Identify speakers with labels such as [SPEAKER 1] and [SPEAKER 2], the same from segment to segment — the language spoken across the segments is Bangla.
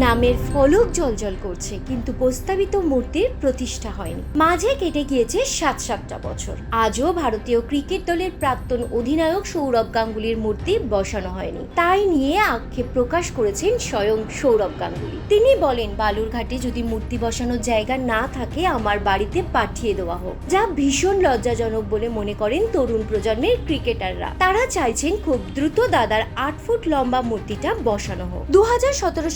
[SPEAKER 1] নামের ফলক জলজল করছে, কিন্তু প্রস্তাবিত মূর্তির প্রতিষ্ঠা হয়নি। মাঝে কেটে গিয়েছে সাত সাতটা বছর। আজও ভারতীয় ক্রিকেট দলের প্রাক্তন অধিনায়ক সৌরভ গাঙ্গুলির মূর্তি বসানো হয়নি। তাই নিয়ে আক্ষেপ প্রকাশ করেছেন স্বয়ং সৌরভ গাঙ্গুলি। তিনি বলেন, বালুরঘাটে যদি মূর্তি বসানোর জায়গা না থাকে, আমার বাড়িতে পাঠিয়ে দেওয়া হোক। যা ভীষণ লজ্জাজনক বলে মনে করেন তরুণ প্রজন্মের ক্রিকেটাররা। তারা চাইছেন খুব দ্রুত দাদার আট ফুট লম্বা মূর্তিটা বসানো হোক। দু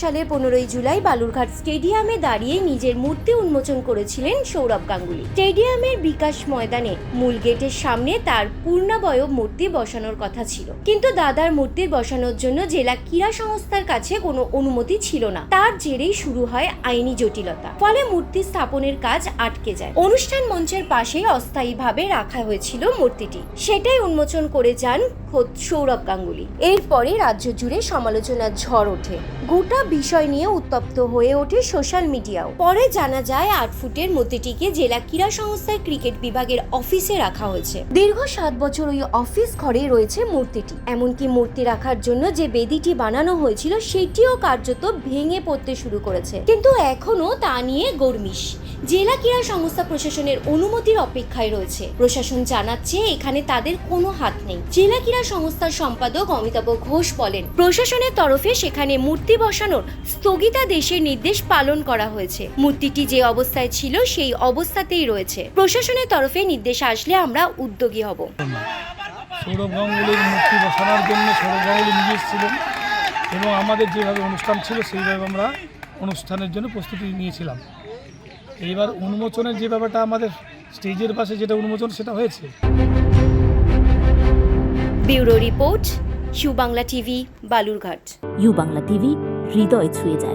[SPEAKER 1] সালের পনেরোই জুলাই বালুরঘাট স্টেডিয়ামে দাঁড়িয়ে নিজের মূর্তি উন্মোচন করেছিলেন সৌরভ গাঙ্গুলি। স্টেডিয়ামের বিকাশ ময়দানে মূল গেটের সামনে তার পূর্ণাবয় মূর্তি বসানোর কথা ছিল। কিন্তু দাদার মূর্তি বসানোর জন্য জেলা ক্রীড়া সংস্থার কাছে কোনো অনুমতি ছিল না। তার জেরেই শুরু হয় আইনি জটিলতা। ফলে মূর্তি স্থাপনের কাজ আটকে যায়। অনুষ্ঠান মঞ্চের পাশেই অস্থায়ীভাবে রাখা হয়েছিল মূর্তিটি। সেটাই উন্মোচন করে যান সৌরভ গাঙ্গুলি। এরপরে রাজ্য জুড়ে সমালোচনার ঝড় ওঠে। গোটা বিষয় উত্তপ্ত হয়ে ওঠে সোশ্যাল মিডিয়াও। পরে জানা যায়, আট ফুটের মূর্তিটিকে জেলা ক্রীড়া সংস্থার ক্রিকেট বিভাগের অফিসে রাখা হয়েছে। দীর্ঘ সাত বছর ওই অফিস ঘরে রয়েছে মূর্তিটি। এমনকি মূর্তি রাখার জন্য যে বেদিটি বানানো হয়েছিল, সেটিও কার্যত ভেঙে পড়তে শুরু করেছে। কিন্তু এখনও তা নিয়ে গর্মিশ জেলা ক্রীড়া সংস্থা প্রশাসনের অনুমতির অপেক্ষায় রয়েছে। প্রশাসন জানাচ্ছে, এখানে তাদের কোনো হাত নেই। জেলা ক্রীড়া সংস্থার সম্পাদক অমিতাভ ঘোষ বলেন, প্রশাসনের তরফে সেখানে মূর্তি বসানোর স্থগিতাদেশের নির্দেশ পালন করা হয়েছে। মূর্তিটি যে অবস্থায় ছিল, সেই অবস্থাতেই রয়েছে। প্রশাসনের তরফে নির্দেশ আসলে আমরা উদ্যোগী হব।
[SPEAKER 2] এবং আমাদের যেভাবে অনুষ্ঠান ছিল, সেইভাবে আমরা অনুষ্ঠানের জন্য প্রস্তুতি নিয়েছিলাম। এইবার উন্মোচনের যে ব্যাপারটা আমাদের স্টেজের পাশে যেটা উন্মোচন সেটা হয়েছে।
[SPEAKER 1] Bureau report Subangla TV Balurghat.
[SPEAKER 3] U Bangla TV হৃদয় ছুঁয়ে যায়।